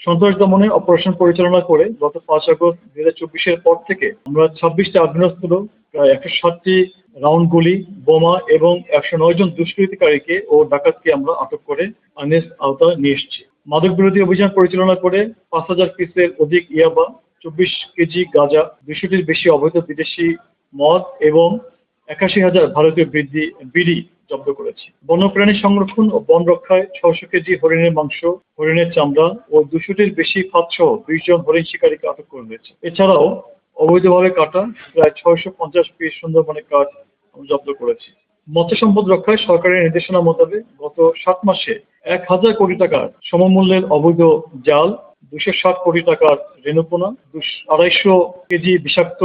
সন্ত্রাস দমনে অপারেশন পরিচালনা করে গত পাঁচ আগস্ট দুই হাজার চব্বিশের পর থেকে আমরা ছাব্বিশটা আগ্নেয়াস্ত্র, প্রায় একশো ষাটটি রাউন্ড গুলি, বোমা এবং একশো নয় জন দুষ্কৃতিকারীকে ও ডাকাতকে আমরা আটক করে আইনের আওতায় নিয়ে এসেছি। মাদক বিরোধী অভিযান পরিচালনা করে পাঁচ হাজার পিসের অধিক ইয়াবা, চব্বিশ কেজি গাঁজা দুশোটির বেশি অবৈধ বিদেশি মদ এবং একাশি হাজার ভারতীয় বৃদ্ধি বিড়ি জব্দ করেছি। বন্যপ্রাণী সংরক্ষণ ও বন রক্ষায় ছশো কেজি হরিণের মাংস, হরিণের চামড়া ও দুশোটির বেশি ফাঁদসহ বিশ জন হরিণ শিকারীকে আটক করা হয়েছে। এছাড়াও অবৈধভাবে কাটা প্রায় ছয়শো পঞ্চাশ পিস সুন্দরবনের কাঠ জব্দ করেছি। মৎস্য সম্পদ রক্ষায় সরকারের নির্দেশনা মোতাবেক গত সাত মাসে এক হাজার কোটি টাকার সমমূল্যের অবৈধ জাল, দুশো ষাট কোটি টাকার রেণুপোনা আড়াইশো কেজি বিষাক্ত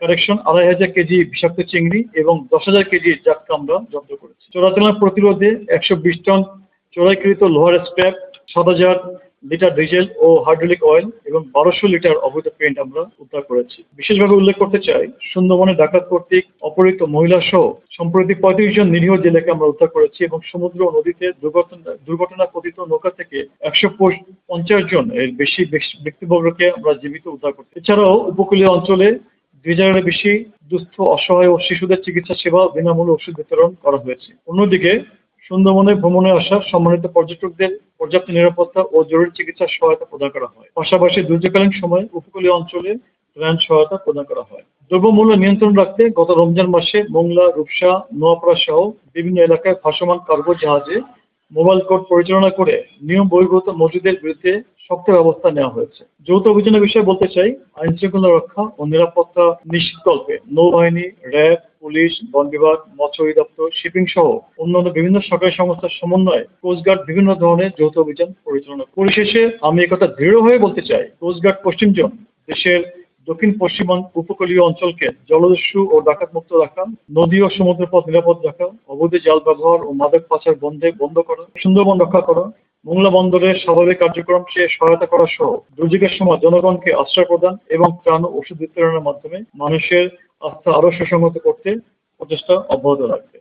কারেকশন আড়াই হাজার কেজি বিষাক্ত চিংড়ি এবং দশ হাজার কেজি জাটকা আমরা জব্দ করেছি। চোরাচালান প্রতিরোধে একশো বিশ টন চোরাইকৃত লোহার স্ক্র্যাপ, সাত হাজার লিটার ডিজেল ও হাইড্রোলিক অয়েল এবং বারোশো লিটার অবৈধ পেন্ট আমরা উদ্ধার করেছি। বিশেষভাবে উল্লেখ করতে চাই সুন্দরবনে ডাকাত কর্তৃক অপহৃত মহিলা সহ সম্প্রতি পঁয়ত্রিশ জন নিরীহ জেলেকে আমরা উদ্ধার করেছি এবং সমুদ্র নদীতে দুর্ঘটনা দুর্ঘটনা পতিত নৌকা থেকে একশো পঞ্চাশ জন এর বেশ- ব্যক্তিবর্গকে আমরা জীবিত উদ্ধার করছি। এছাড়াও উপকূলীয় অঞ্চলে দুই হাজারের বেশি দুস্থ, অসহায় ও শিশুদের চিকিৎসা সেবা বিনামূল্যে ওষুধ বিতরণ করা হয়েছে। অন্যদিকে, সুন্দরবনে ভ্রমণে আসা সম্মানিত পর্যটকদের পর্যাপ্ত নিরাপত্তা ও জরুরি চিকিৎসা সহায়তা প্রদান করা হয়। পাশাপাশি দুর্যোগকালীন সময়ে উপকূলীয় অঞ্চলে ত্রাণ সহায়তা প্রদান করা হয়। দ্রব্যমূল্য নিয়ন্ত্রণ রাখতে গত রমজান মাসে মোংলা, রূপসা, নোয়াপাড়া সহ বিভিন্ন এলাকায় ভাসমান কার্গো জাহাজে মোবাইল কোর্ট পরিচালনা করে নিয়ম বহির্ভূত মসজিদের বিরুদ্ধে শক্ত ব্যবস্থা নেওয়া হয়েছে। যৌথ অভিযানের বিষয়ে বলতে চাই, আইন শৃঙ্খলা রক্ষা ও নিরাপত্তা নিশ্চিতকল্পে নৌবাহিনী, র্যাব, পুলিশ, বন বিভাগ মৎস্য অধিদপ্তর শিপিং সহ অন্যান্য বিভিন্ন সরকারি সংস্থার সমন্বয়ে কোস্টগার্ড বিভিন্ন ধরনের যৌথ অভিযান পরিচালনা পরিশেষে আমি একথা দৃঢ় হয়ে বলতে চাই কোস্টগার্ড পশ্চিম জোন দেশের দক্ষিণ পশ্চিমাঞ্চ উপকূলীয় অঞ্চলকে জলদস্যু ও ডাকাত মুক্ত রাখা, নদী ও সমুদ্র পথ নিরাপদ রাখা, অবৈধ জাল ব্যবহার ও মাদক পাচার বন্ধে বন্ধ করা, সুন্দরবন রক্ষা করা, মোংলা বন্দরের স্বাভাবিক কার্যক্রমকে সহায়তা করা সহ দুর্যোগের সময় জনগণকে আশ্রয় প্রদান এবং ত্রাণ ওষুধ বিতরণের মাধ্যমে মানুষের আস্থা আরও সুসংহত করতে প্রচেষ্টা অব্যাহত রাখবে।